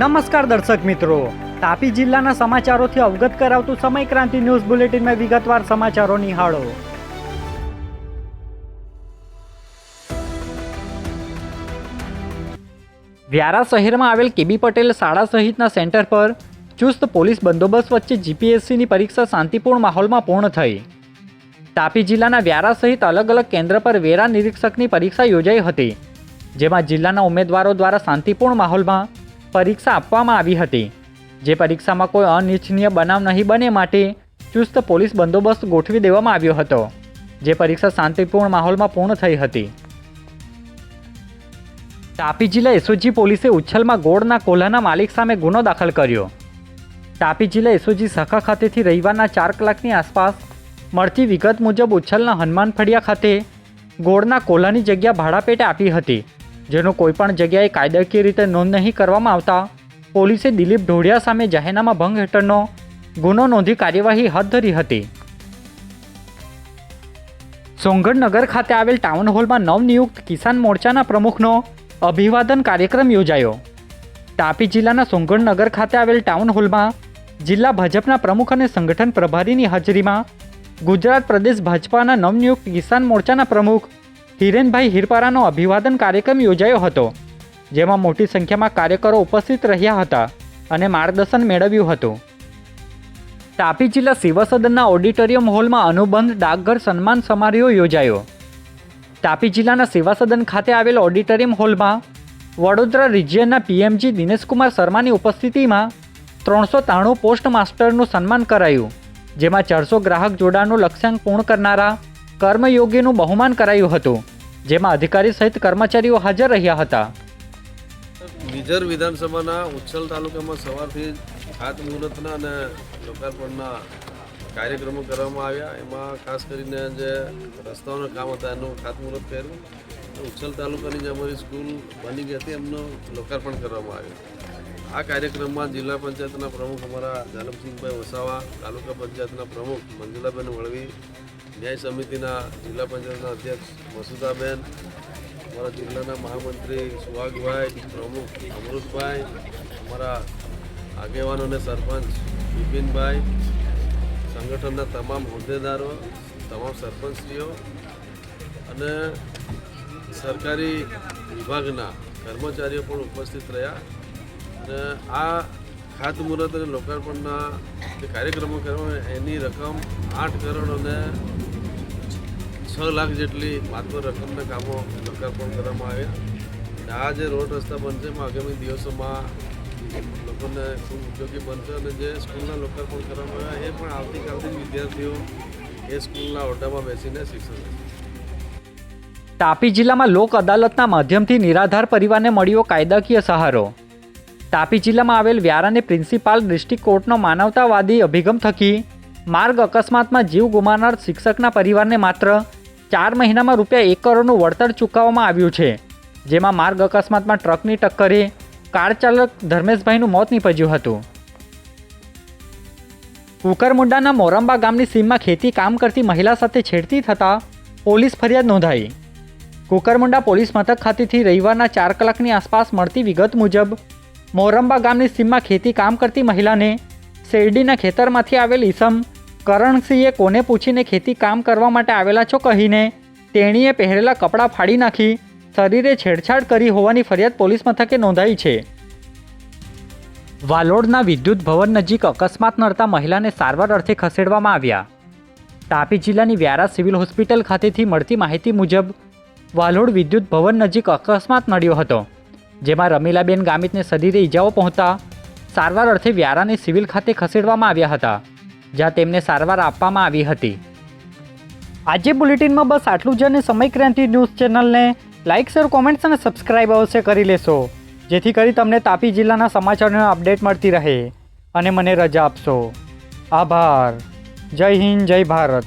નમસ્કાર દર્શક મિત્રો. તાપી જિલ્લાના સમાચારોથી અવગત કરાવતું સમય ક્રાંતિ ન્યૂઝ બુલેટિનમાં વિગતવાર સમાચારો નિહાળો. વ્યારા શહેરમાં આવેલ કેબી પટેલ શાળા સહિતના સેન્ટર પર ચુસ્ત પોલીસ બંદોબસ્ત વચ્ચે જીપીએસસીની પરીક્ષા શાંતિપૂર્ણ માહોલમાં પૂર્ણ થઈ. તાપી જિલ્લાના વ્યારા સહિત અલગ અલગ કેન્દ્ર પર વેરા નિરીક્ષકની પરીક્ષા યોજાઈ હતી, જેમાં જિલ્લાના ઉમેદવારો દ્વારા શાંતિપૂર્ણ માહોલમાં પરીક્ષા આપવામાં આવી હતી. જે પરીક્ષામાં કોઈ અનિચ્છનીય બનાવ નહીં બને માટે ચુસ્ત પોલીસ બંદોબસ્ત ગોઠવી દેવામાં આવ્યો હતો, જે પરીક્ષા શાંતિપૂર્ણ માહોલમાં પૂર્ણ થઈ હતી. તાપી જિલ્લા એસઓજી પોલીસે ઉચ્છલમાં ગોળના કોલ્હાના માલિક સામે ગુનો દાખલ કર્યો. તાપી જિલ્લા એસઓજી શાખા ખાતેથી રવિવારના ચાર કલાકની આસપાસ મળતી વિગત મુજબ ઉચ્છલના હનુમાન ફળિયા ખાતે ગોળના કોલ્હાની જગ્યા ભાડાપેટે આપી હતી. જેનો કોઈપણ જગ્યાએ કાયદાકીય રીતે નોંધ નહીં કરવામાં આવતા, પોલીસે દિલીપ ઢોળિયા સામે જાહેરનામા ભંગ હેઠળનો ગુનો નોંધી કાર્યવાહી હાથ ધરી હતી. સોંગઢનગર ખાતે આવેલ ટાઉન હોલમાં નવનિયુક્ત કિસાન મોરચાના પ્રમુખનો અભિવાદન કાર્યક્રમ યોજાયો. તાપી જિલ્લાના સોંગઢનગર ખાતે આવેલ ટાઉન હોલમાં જિલ્લા ભાજપના પ્રમુખ અને સંગઠન પ્રભારીની હાજરીમાં ગુજરાત પ્રદેશ ભાજપાના નવનિયુક્ત કિસાન મોરચાના પ્રમુખ હિરેનભાઈ હિરપારાનો અભિવાદન કાર્યક્રમ યોજાયો હતો, જેમાં મોટી સંખ્યામાં કાર્યકરો ઉપસ્થિત રહ્યા હતા અને માર્ગદર્શન મેળવ્યું હતું. તાપી જિલ્લા શિવસદનના ઓડિટોરિયમ હોલમાં અનુબંધ ડાકઘર સન્માન સમારોહ યોજાયો. તાપી જિલ્લાના સેવાસદન ખાતે આવેલ ઓડિટોરિયમ હોલમાં વડોદરા રિજિયનના પીએમજી દિનેશકુમાર શર્માની ઉપસ્થિતિમાં ત્રણસો ત્રાણું પોસ્ટ માસ્ટરનું સન્માન કરાયું, જેમાં ચારસો ગ્રાહક જોડાણનું લક્ષ્યાંક પૂર્ણ કરનારા કર્મયોગીનું બહુમાન કરાયું હતું, જેમાં અધિકારી સહિત કર્મચારીઓ હાજર રહ્યા હતા. બીજર વિધાનસભાના ઉચ્છલ તાલુકામાં સવારથી ખાતમુહૂર્તના અને લોકાર્પણના કાર્યક્રમો કરવામાં આવ્યા. એમાં ખાસ કરીને જે રસ્તાઓના કામ હતા, એનું ખાતમુહૂર્ત કર્યું. ઉચ્છલ તાલુકાની જે અમારી સ્કૂલ બની ગઈ હતી, એમનું લોકાર્પણ કરવામાં આવ્યું. આ કાર્યક્રમમાં જિલ્લા પંચાયતના પ્રમુખ અમારા જાનમસિંહભાઈ વસાવા, તાલુકા પંચાયતના પ્રમુખ મંજુલાબેન વળવી ન્યાય સમિતિના જિલ્લા પંચાયતના અધ્યક્ષ મસુદાબેન અમારા જિલ્લાના મહામંત્રી સુહાગભાઈ, પ્રમુખ અમૃતભાઈ, અમારા આગેવાનો અને સરપંચ બિપિનભાઈ, સંગઠનના તમામ હોદ્દેદારો, તમામ સરપંચશ્રીઓ અને સરકારી વિભાગના કર્મચારીઓ પણ ઉપસ્થિત રહ્યા. અને આ ખાતમુહૂર્ત અને લોકાર્પણના જે કાર્યક્રમો કરવામાં એની રકમ આઠ કરોડ અને છ લાખ જેટલી માત્ર રકમના કામો લોકાર્પણ કરવામાં આવ્યા. આ જે રોડ રસ્તા બનશે, એમાં આગામી દિવસોમાં લોકોને ખૂબ ઉપયોગી બનશે અને જે સ્કૂલના લોકાર્પણ કરવામાં આવ્યા, એ પણ આવતીકાલથી વિદ્યાર્થીઓ એ સ્કૂલના ઓરડામાં બેસીને શિક્ષણ લેશે. તાપી જિલ્લામાં લોક અદાલતના માધ્યમથી નિરાધાર પરિવારને મળ્યો કાયદાકીય સહારો. તાપી જિલ્લામાં આવેલ વ્યારાને પ્રિન્સિપાલ ડિસ્ટ્રિક્ટ કોર્ટનો માનવતાવાદી અભિગમ થકી માર્ગ અકસ્માતમાં જીવ ગુમાવનાર શિક્ષકના પરિવારને માત્ર ચાર મહિનામાં રૂપિયા એક કરોડનું વળતર ચૂકવવામાં આવ્યું છે, જેમાં માર્ગ અકસ્માતમાં ટ્રકની ટક્કરે કાર ચાલક ધર્મેશભાઈનું મોત નીપજ્યું હતું. કુકરમુંડાના મોરંબા ગામની સીમમાં ખેતી કામ કરતી મહિલા સાથે છેડતી થતાં પોલીસ ફરિયાદ નોંધાઈ. કુકરમુંડા પોલીસ મથક ખાતેથી રવિવારના ચાર કલાકની આસપાસ મળતી વિગત મુજબ મોરંબા ગામની સીમમાં ખેતી કામ કરતી મહિલાને શેરડીના ખેતરમાંથી આવેલ ઈસમ કરણસિંહે કોને પૂછીને ખેતી કામ કરવા માટે આવેલા છો કહીને તેણીએ પહેરેલા કપડાં ફાડી નાખી શરીરે છેડછાડ કરી હોવાની ફરિયાદ પોલીસ મથકે નોંધાઈ છે. વાલોડના વિદ્યુત ભવન નજીક અકસ્માત નડતા મહિલાને સારવાર અર્થે ખસેડવામાં આવ્યા. તાપી જિલ્લાની વ્યારા સિવિલ હોસ્પિટલ ખાતેથી મળતી માહિતી મુજબ, વાલોડ વિદ્યુત ભવન નજીક અકસ્માત નડ્યો હતો. જેમાં રમીલાબેન ગામિતને શરીરે ઈજાઓ પહોંચતા સારવાર અર્થે વ્યારાને સિવિલ ખાતે ખસેડવામાં આવ્યા હતા, જ્યાં તેમને સારવાર આપવામાં આવી હતી. આજે બુલેટિનમાં બસ આટલું જ અને સમય ક્રાંતિ ન્યૂઝ ચેનલને લાઇક શેર, કોમેન્ટ્સ અને સબસ્ક્રાઇબ અવશ્ય કરી લેશો, જેથી કરી તમને તાપી જિલ્લાના સમાચારોની અપડેટ મળતી રહે. અને મને રજા આપશો. આભાર. જય હિન્દ, જય ભારત.